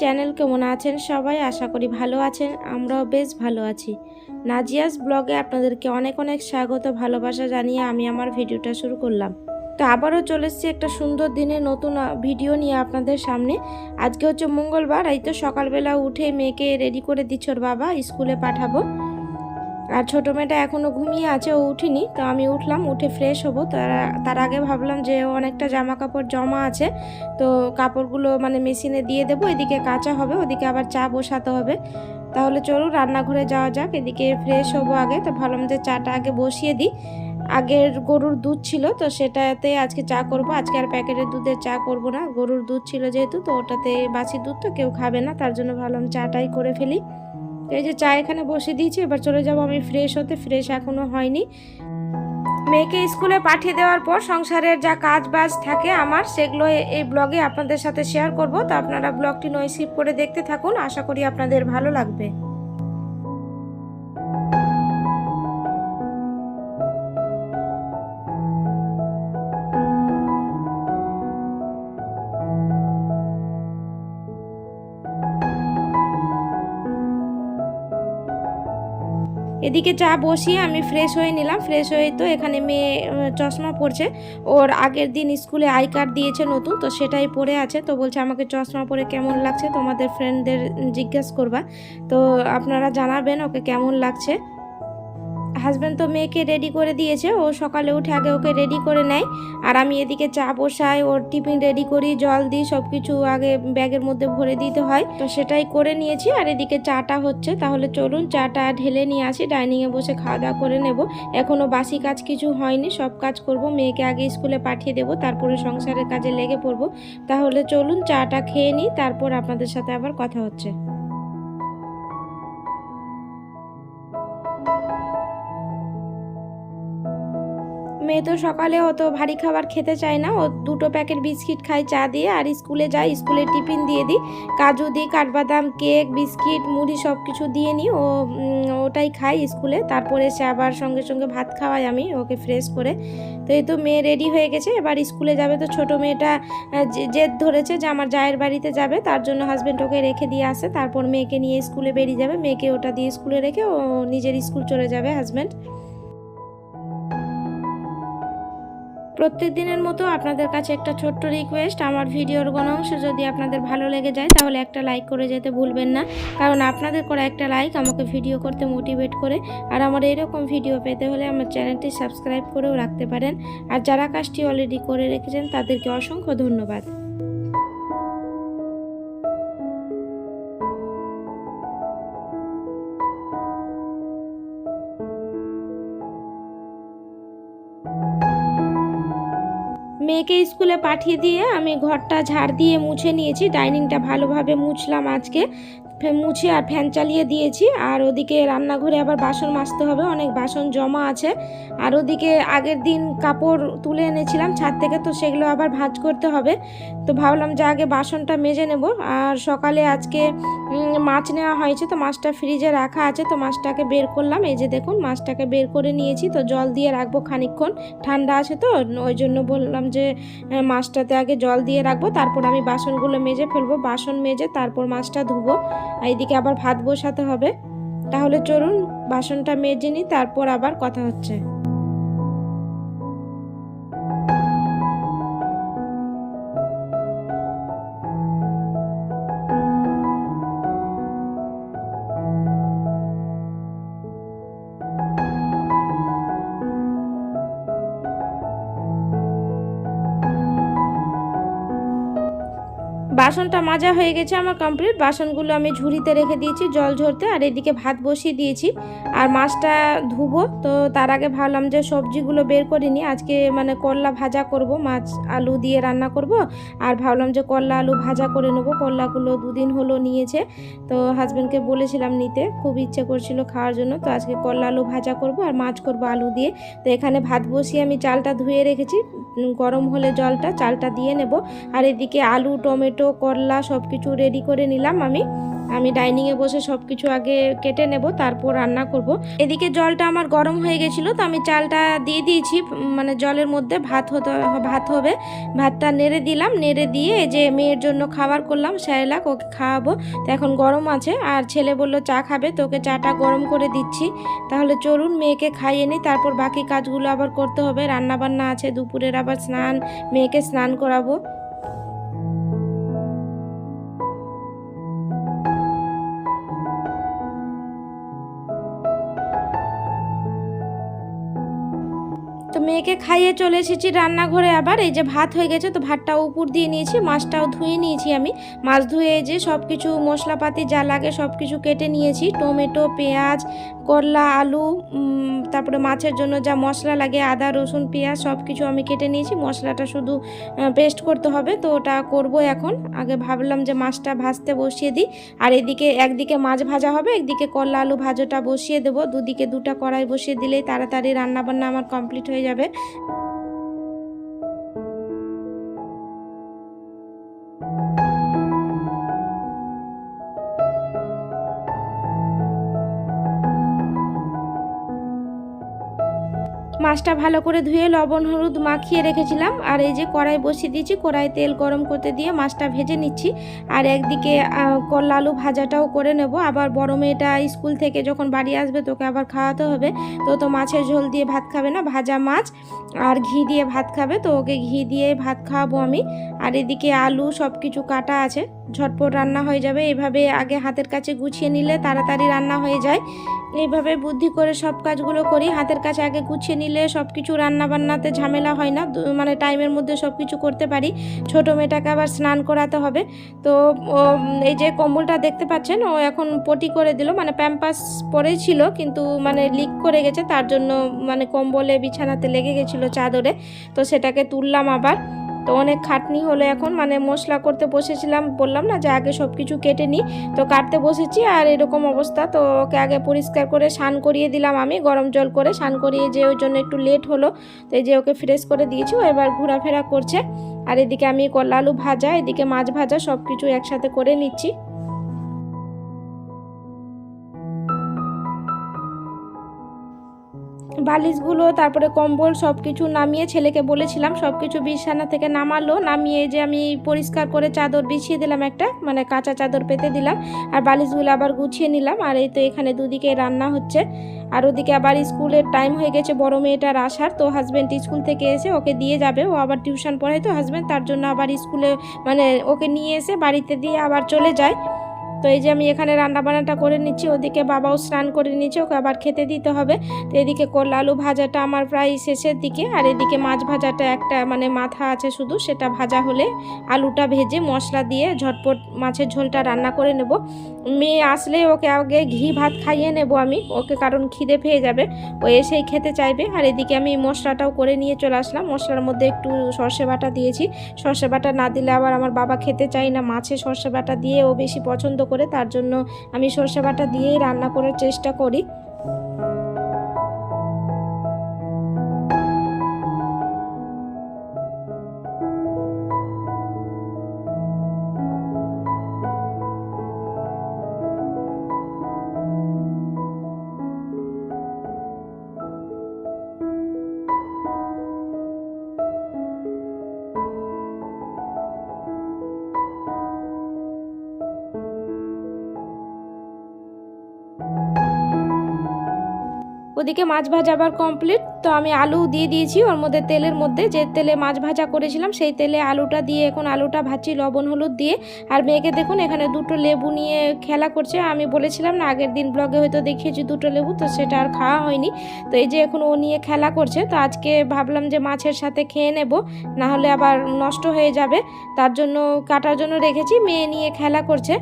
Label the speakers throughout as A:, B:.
A: Channel. কেমন আছেন সবাই? আশা করি ভালো আছেন। আমরাও বেশ ভালো আছি। নাজিয়াস ব্লগে আপনাদেরকে অনেক অনেক স্বাগত, ভালোবাসা জানিয়ে আমি আমার ভিডিওটা শুরু করলাম। তো আবারও চলে এসেছি একটা সুন্দর দিনে নতুন ভিডিও নিয়ে আপনাদের সামনে। আজকে হচ্ছে মঙ্গলবার, এই তো সকালবেলা উঠে মেয়েকে রেডি করে দিচ্ছ বাবা, স্কুলে পাঠাবো। আর ছোটো মেয়েটা এখনও ঘুমিয়ে আছে, ও উঠিনি, তো আমি উঠলাম, উঠে ফ্রেশ হব। তার আগে ভাবলাম যে অনেকটা জামা কাপড় জমা আছে, তো কাপড়গুলো মানে মেশিনে দিয়ে দেবো, এদিকে কাঁচা হবে, ওদিকে আবার চা বসাতে হবে। তাহলে চলুন, রান্নাঘরে যাওয়া যাক, এদিকে ফ্রেশ হব আগে, তো ভাবলাম যে চাটা আগে বসিয়ে দিই। আগের গরুর দুধ ছিল, তো সেটাতে আজকে চা করব, আজকে আর প্যাকেটের দুধে চা করব না। গরুর দুধ ছিল যেহেতু, তো ওটাতে বাসি দুধ তো কেউ খাবে না, তার জন্য ভাবলাম চাটাই করে ফেলি। তো এই যে চা এখানে বসে দিয়েছি, এবার চলে যাব আমি ফ্রেশ হতে। ফ্রেশ এখনও হয়নি। মেয়েকে স্কুলে পাঠিয়ে দেওয়ার পর সংসারের যা কাজ বাজ থাকে আমার, সেগুলো এই ব্লগে আপনাদের সাথে শেয়ার করব। তো আপনারা ব্লগটি নয় স্কিপ করে দেখতে থাকুন। আশা করি আপনাদের ভালো লাগবে। এদিকে চা বসিয়ে আমি ফ্রেশ হয়ে নিলাম। ফ্রেশ হয়ে তো এখানে মেয়ে চশমা পরছে। ওর আগের দিন স্কুলে আই কার্ড দিয়েছে নতুন, তো সেটাই পরে আছে। তো বলছে, আমাকে চশমা পরে কেমন লাগছে? তোমাদের ফ্রেন্ডদের জিজ্ঞেস করবা। তো আপনারা জানাবেন ওকে কেমন লাগছে। হাজব্যান্ড তো মেয়েকে রেডি করে দিয়েছে, ও সকালে উঠে আগে ওকে রেডি করে নেয়। আর আমি এদিকে চা বসাই, ওর টিফিন রেডি করি, জল দিই সব কিছু আগে ব্যাগের মধ্যে ভরে দিতে হয়। তো সেটাই করে নিয়েছি, আর এদিকে চাটা হচ্ছে। তাহলে চলুন, চাটা ঢেলে নিয়ে আসি ডাইনিংয়ে বসে খাওয়া দাওয়া করে নেব। এখনও বাসি কাজ কিছু হয়নি, সব কাজ করব। মেয়েকে আগে স্কুলে পাঠিয়ে দেব, তারপরে সংসারের কাজে লেগে পড়ব। তাহলে চলুন, চাটা খেয়ে নিই, তারপর আপনাদের সাথে আবার কথা হচ্ছে। মেয়ে তো সকালে অত ভারী খাবার খেতে চায় না। ও দুটো প্যাকেট বিস্কিট খায়, চা দিয়ে, আর স্কুলে যায় স্কুলে টিফিন দিয়ে দিই। কাজু দিই, কাঠবাদাম, কেক, বিস্কিট, মুড়ি সব কিছু দিয়ে নিই। ও ওটাই খাই স্কুলে। তারপরে সে আবার সঙ্গে সঙ্গে ভাত খাওয়াই আমি, ওকে ফ্রেশ করে। তো এই তো মেয়ে রেডি হয়ে গেছে। এবার স্কুলে যাবে তো ছোট মেয়েটা জেদ ধরেছে যে আমার জায়ের বাড়িতে যাবে। তার জন্য হাজব্যান্ড ওকে রেখে দিয়ে আসে। তারপর মেয়েকে নিয়ে স্কুলে বেরিয়ে যাবে। মেয়েকে ওটা দিয়ে স্কুলে রেখে ও নিজের স্কুল চলে যাবে হাজব্যান্ড প্রত্যেক দিনের মতো আপনাদের কাছে একটা ছোট্ট রিকোয়েস্ট আমার ভিডিওর কোনো অংশ যদি আপনাদের ভালো লেগে যায়, তাহলে একটা লাইক করে যেতে ভুলবেন না। কারণ আপনাদের করা একটা লাইক আমাকে ভিডিও করতে মোটিভেট করে। আর আমার এরকম ভিডিও পেতে হলে আমার চ্যানেলটি সাবস্ক্রাইব করেও রাখতে পারেন। আর যারা কাজটি অলরেডি করে রেখেছেন, তাদেরকে অসংখ্য ধন্যবাদ। মেয়েকে স্কুলে পাঠিয়ে দিয়ে আমি ঘরটা ঝাড় দিয়ে মুছে নিয়েছি। ডাইনিংটা ভালোভাবে মুছলাম আজকে। মুছে আর ফ্যান চালিয়ে দিয়েছি। আর ওদিকে রান্নাঘরে আবার বাসন মাজতে হবে। অনেক বাসন জমা আছে। আর ওদিকে আগের দিন কাপড় তুলে এনেছিলাম। ছাদ থেকে তো সেগুলো আবার ভাজ করতে হবে। তো ভাবলাম যে আগে বাসনটা মেজে নেব। আর সকালে আজকে মাছ নেওয়া হয়েছে তো মাছটা ফ্রিজে রাখা আছে তো মাছটাকে বের করলাম। এই যে দেখুন, মাছটাকে বের করে নিয়েছি তো জল দিয়ে রাখব খানিকক্ষণ। ঠান্ডা আছে তো, ওই জন্য বললাম যে মাছটাতে আগে জল দিয়ে রাখব, তারপর আমি বাসনগুলো মেজে ফেলব। বাসন মেজে তারপর মাছটা ধুবো এদিকে আবার ভাত বসাতে হবে। তাহলে চলুন, বাসনটা মেজে নিই, তারপর আবার কথা হচ্ছে। বাসনটা মাজা হয়ে গেছে আমার কমপ্লিট বাসনগুলো আমি ঝুড়িতে রেখে দিয়েছি, জল ঝরতে, আর এদিকে ভাত বসিয়ে দিয়েছি। আর মাছটা ধুবো, তো তার আগে ভাবলাম যে সবজিগুলো বের করে করিনি আজকে মানে করলা ভাজা করব, মাছ আলু দিয়ে রান্না করব। আর ভাবলাম যে করলা আলু ভাজা করে নেব। করলাগুলো দুদিন হলো নিয়েছে, তো হাজব্যান্ডকে বলেছিলাম নিতে। খুব ইচ্ছে করছিল খাওয়ার জন্য, তো আজকে করলা আলু ভাজা করব আর মাছ করব আলু দিয়ে। তো এখানে ভাত বসিয়ে আমি চালটা ধুয়ে রেখেছি। গরম হলে জলটা, চালটা দিয়ে নেব। আর এদিকে আলু, টমেটো, করলা সব কিছু রেডি করে নিলাম আমি। আমি ডাইনিংয়ে বসে সব কিছু আগে কেটে নেব, তারপর রান্না করব। এদিকে জলটা আমার গরম হয়ে গেছিল, তো আমি চালটা দিয়ে দিয়েছি মানে জলের মধ্যে ভাত হতে ভাত হবে। ভাতটা নেড়ে দিলাম, নেড়ে দিয়ে যে মেয়ের জন্য খাবার করলাম, স্যারেলাক ওকে খাওয়াবো। তো এখন গরম আছে, আর ছেলে বলল চা খাবে, তো ওকে চাটা গরম করে দিচ্ছি। তাহলে চলুন মেয়েকে খাইয়ে নিই, তারপর বাকি কাজগুলো আবার করতে হবে। রান্না বান্না আছে, দুপুরের আবার স্নান, মেয়েকে স্নান করাবো। মেয়েকে খাইয়ে চলে এসেছি রান্নাঘরে আবার। এই যে ভাত হয়ে গেছে, তো ভাতটাও উপর দিয়ে নিয়েছি, মাছটাও ধুয়ে নিয়েছি আমি। মাছ ধুয়ে যে সব কিছু মশলাপাতি যা লাগে সব কিছু কেটে নিয়েছি, টমেটো, পেঁয়াজ করলা, আলু তারপরে মাছের জন্য যা মশলা লাগে, আদা, রসুন, পেঁয়াজ সব কিছু আমি কেটে নিয়েছি। মশলাটা শুধু পেস্ট করতে হবে, তো ওটা করব এখন। আগে ভাবলাম যে মাছটা ভাজতে বসিয়ে দিই। আর এদিকে, একদিকে মাছ ভাজা হবে, একদিকে করলা, আলু ভাজাটা বসিয়ে দেবো। দুদিকে দুটা কড়াই বসিয়ে দিলেই তাড়াতাড়ি রান্নাবান্না আমার কমপ্লিট হয়ে যাবে। মাছটা ভালো করে ধুয়ে লবণ, হলুদ মাখিয়ে রেখেছিলাম। আর এই যে কড়াই বসিয়ে দিয়েছি, কড়াই তেল গরম করতে দিয়ে মাছটা ভেজে নিচ্ছি। আর একদিকে করলা আলু ভাজাটাও করে নেব। আবার বড় মেয়েটা স্কুল থেকে যখন বাড়ি আসবে, তোকে আবার খাওয়াতে হবে। তো তো মাছের ঝোল দিয়ে ভাত খাবে না, ভাজা মাছ আর ঘি দিয়ে ভাত খাবে। তো ওকে ঘি দিয়ে ভাত খাওয়াবো আমি। আর এদিকে আলু সব কিছু কাটা আছে। ঝটপট রান্না হয়ে যাবে। এভাবে আগে হাতের কাছে গুছিয়ে নিলে তাড়াতাড়ি রান্না হয়ে যায়। এইভাবে বুদ্ধি করে সব কাজগুলো করি। হাতের কাছে আগে গুছিয়ে নিলে সব কিছু রান্না বান্নাতে ঝামেলা হয় না। মানে টাইমের মধ্যে সব কিছু করতে পারি। ছোটো মেয়েটাকে আবার স্নান করাতে হবে। তো এই যে কম্বলটা দেখতে পাচ্ছেন, ও এখন পটি করে দিল। মানে প্যাম্পাস পরেই ছিল, কিন্তু মানে লিক করে গেছে। তার জন্য মানে কম্বলে বিছানাতে লেগে গেছিল চাদরে। তো সেটাকে তুললাম আবার। তো অনেক খাটনি হলো এখন। মানে মশলা করতে বসেছিলাম, বললাম না যে আগে সব কিছু কেটে নিই। তো কাটতে বসেছি আর এরকম অবস্থা। তো ওকে আগে পরিষ্কার করে স্নান করিয়ে দিলাম আমি, গরম জল করে স্নান করিয়ে যে ওই জন্য একটু লেট হলো। তো এই যে ওকে ফ্রেশ করে দিয়েছি, ও এবার ঘোরাফেরা করছে। আর এদিকে আমি করলা আলু ভাজা, এদিকে মাছ ভাজা সব কিছু একসাথে করে নিচ্ছি। বালিশগুলো, তারপরে কম্বল সব কিছু নামিয়ে ছেলেকে বলেছিলাম সব কিছু বিছানা থেকে নামালো, নামিয়ে যে আমি পরিষ্কার করে চাদর বিছিয়ে দিলাম একটা মানে কাঁচা চাদর পেতে দিলাম, আর বালিশগুলো আবার গুছিয়ে নিলাম, আর এই তো এখানে দুদিকে রান্না হচ্ছে। আর ওদিকে আবার স্কুলের টাইম হয়ে গেছে, বড় মেয়েটার আসার, তো হাজব্যান্ড স্কুল থেকে এসে ওকে দিয়ে যাবে, ও আবার টিউশন পড়ায়, তো হাজব্যান্ড তার জন্য আবার স্কুলে মানে ওকে নিয়ে এসে বাড়িতে দিয়ে আবার চলে যায়। তো এই যে আমি এখানে রান্না বান্নাটা করে নিচ্ছি, ওদিকে বাবাও স্নান করে নিচ্ছে ওকে আবার খেতে দিতে হবে। তো এদিকে করলা আলু ভাজাটা আমার প্রায় শেষের দিকে, আর এদিকে মাছ ভাজাটা একটা মানে মাথা আছে শুধু, সেটা ভাজা হলে আলুটা ভেজে মশলা দিয়ে ঝটপট মাছের ঝোলটা রান্না করে নেব। মেয়ে আসলে ওকে আগে ঘি ভাত খাইয়ে নেব আমি, ওকে কারণ খিদে পেয়ে যাবে, ও এসেই খেতে চাইবে। আর এদিকে আমি মশলাটাও করে নিয়ে চলে আসলাম, মশলার মধ্যে একটু সর্ষে বাটা দিয়েছি। সর্ষে বাটা না দিলে আবার আমার বাবা খেতে চায় না, মাছে সর্ষে বাটা দিয়ে ও বেশি পছন্দ করে তার জন্য আমি সর্ষে বাটা দিয়েই রান্না করার চেষ্টা করি। ওদিকে মাছ ভাজা আবার কমপ্লিট তো আমি আলু দিয়ে দিয়েছি, ওর মধ্যে তেলের মধ্যে। যে তেলে মাছ ভাজা করেছিলাম, সেই তেলে আলুটা দিয়ে এখন আলুটা ভাজছি লবণ, হলুদ দিয়ে। আর মেয়েকে দেখুন, এখানে দুটো লেবু নিয়ে খেলা করছে। আমি বলেছিলাম না, আগের দিন ব্লগে হয়তো দেখিয়েছি দুটো লেবু, তো সেটা আর খাওয়া হয়নি। তো এই যে এখন ও নিয়ে খেলা করছে, তো আজকে ভাবলাম যে মাছের সাথে খেয়ে নেব না হলে আবার নষ্ট হয়ে যাবে। তার জন্য, কাটার জন্য রেখেছি, মেয়ে নিয়ে খেলা করছে।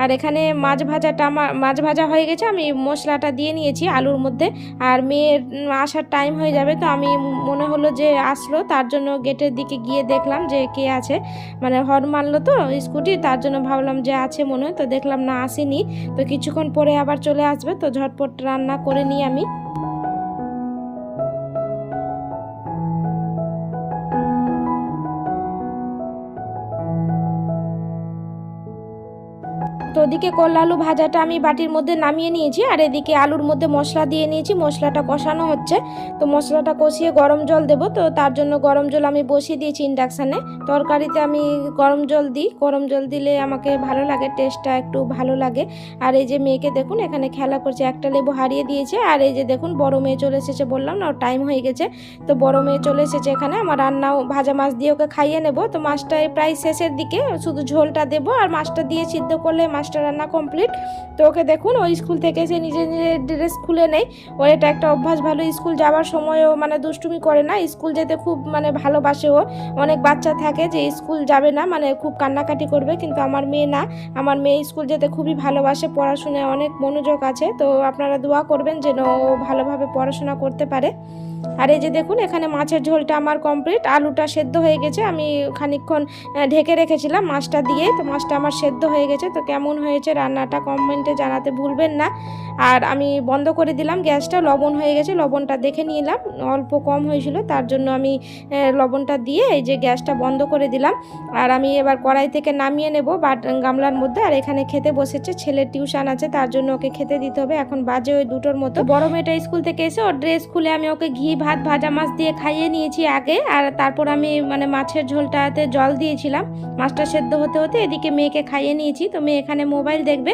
A: আর এখানে মাছ ভাজাটা মাছ ভাজা হয়ে গেছে, আমি মশলাটা দিয়ে নিয়েছি আলুর মধ্যে। আর মেয়ের আসার টাইম হয়ে যাবে, তো আমি মনে হলো যে আসলো, তার জন্য গেটের দিকে গিয়ে দেখলাম যে কে আছে। মানে হর মারলো তো স্কুটি, তার জন্য ভাবলাম যে আছে মনে হয়, তো দেখলাম না আসেনি। তো কিছুক্ষণ পরে আবার চলে আসবে, তো ঝটপট রান্না করে নিই আমি। ওদিকে করলা আলু ভাজাটা আমি বাটির মধ্যে নামিয়ে নিয়েছি, আর এদিকে আলুর মধ্যে মশলা দিয়ে নিয়েছি। মশলাটা কষানো হচ্ছে। তো মশলাটা কষিয়ে গরম জল দেবো। তো তার জন্য গরম জল আমি বসিয়ে দিয়েছি ইন্ডাকশানে। তরকারিতে আমি গরম জল দিই। গরম জল দিলে আমাকে ভালো লাগে টেস্টটা একটু ভালো লাগে। আর এই যে মেয়েকে দেখুন, এখানে খেলা করছে। একটা লেবু হারিয়ে দিয়েছে। আর এই যে দেখুন, বড় মেয়ে চলে এসেছে বললাম না টাইম হয়ে গেছে। তো বড় মেয়ে চলে এসেছে এখানে। আমার রান্নাও ভাজা মাছ দিয়ে ওকে খাইয়ে নেব। তো মাছটা প্রায় শেষের দিকে, শুধু ঝোলটা দেবো। আর মাছটা দিয়ে সিদ্ধ করলে মাছটা রান্না কমপ্লিট তো ওকে দেখুন, ওই স্কুল থেকে এসে নিজে নিজে ড্রেস খুলে নেই ওর এটা একটা অভ্যাস, ভালো স্কুল যাওয়ার সময়ও মানে দুষ্টুমি করে না। স্কুল যেতে খুব মানে ভালোবাসে ও। অনেক বাচ্চা থাকে যে স্কুল যাবে না মানে খুব কান্নাকাটি করবে, কিন্তু আমার মেয়ে না। আমার মেয়ে স্কুল যেতে খুবই ভালোবাসে পড়াশোনায় অনেক মনোযোগ আছে। তো আপনারা দোয়া করবেন যেন ও ভালোভাবে পড়াশোনা করতে পারে। আর এই যে দেখুন, এখানে মাছের ঝোলটা আমার কমপ্লিট আলুটা সেদ্ধ হয়ে গেছে। আমি খানিকক্ষণ ঢেকে রেখেছিলাম মাছটা দিয়ে। তো মাছটা আমার সেদ্ধ হয়ে গেছে। তো কেমন হয়েছে, রান্নাটা কমেন্টে জানাতে ভুলবেন না। আর আমি বন্ধ করে দিলাম গ্যাসটা, লবণ হয়ে গেছে, লবণটা দেখে নিলাম, অল্প কম হয়েছিল, তার জন্য আমি লবণটা দিয়ে এই যে গ্যাসটা বন্ধ করে দিলাম। আর আমি এবার কড়াই থেকে নামিয়ে নেব বাট, গামলার মধ্যে, আর এখানে খেতে বসেছে, ছেলের টিউশন আছে, তার জন্য ওকে খেতে দিতে হবে, এখন বাজে ওই দুটোর মতো। বড় মেয়েটা স্কুল থেকে এসে, ওর ড্রেস খুলে আমি ওকে ঘি, ভাত, ভাজা মাছ দিয়ে খাইয়ে নিয়েছি আগে, আর তারপর আমি মানে মাছের ঝোলটাতে জল দিয়েছিলাম। মাছটা সেদ্ধ হতে হতে এদিকে মেয়েকে খাইয়ে নিয়েছি, তো মেয়ে এখানে মোবাইল দেখবে।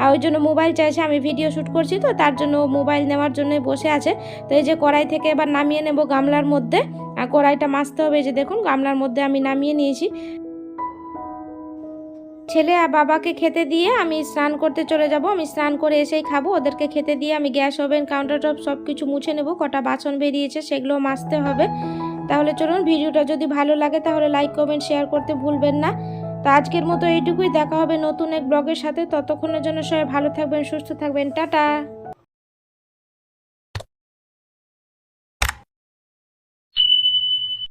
A: আর ওই জন্য মোবাইল চাইছে, আমি ভিডিও শ্যুট করছি তো, তার জন্য মোবাইল নেওয়ার জন্য বসে আছে। তো এই যে কড়াই থেকে এবার নামিয়ে নেব গামলার মধ্যে। আর কড়াইটা মাজতে হবে, এই যে দেখুন, গামলার মধ্যে আমি নামিয়ে নিয়েছি। ছেলে আর বাবাকে খেতে দিয়ে আমি স্নান করতে চলে যাব। আমি স্নান করে এসেই খাব। ওদেরকে খেতে দিয়ে আমি গ্যাস ওভেন কাউন্টার টপ সব কিছু মুছে নেব। কটা বাসন বেরিয়েছে, সেগুলো মাজতে হবে। তাহলে চলুন, ভিডিওটা যদি ভালো লাগে তাহলে লাইক কমেন্ট শেয়ার করতে ভুলবেন না। তো আজকের মতো এইটুকুই। দেখা হবে নতুন এক ব্লগের সাথে। ততক্ষণের জন্য সবাই ভালো থাকবেন, সুস্থ থাকবেন। টাটা।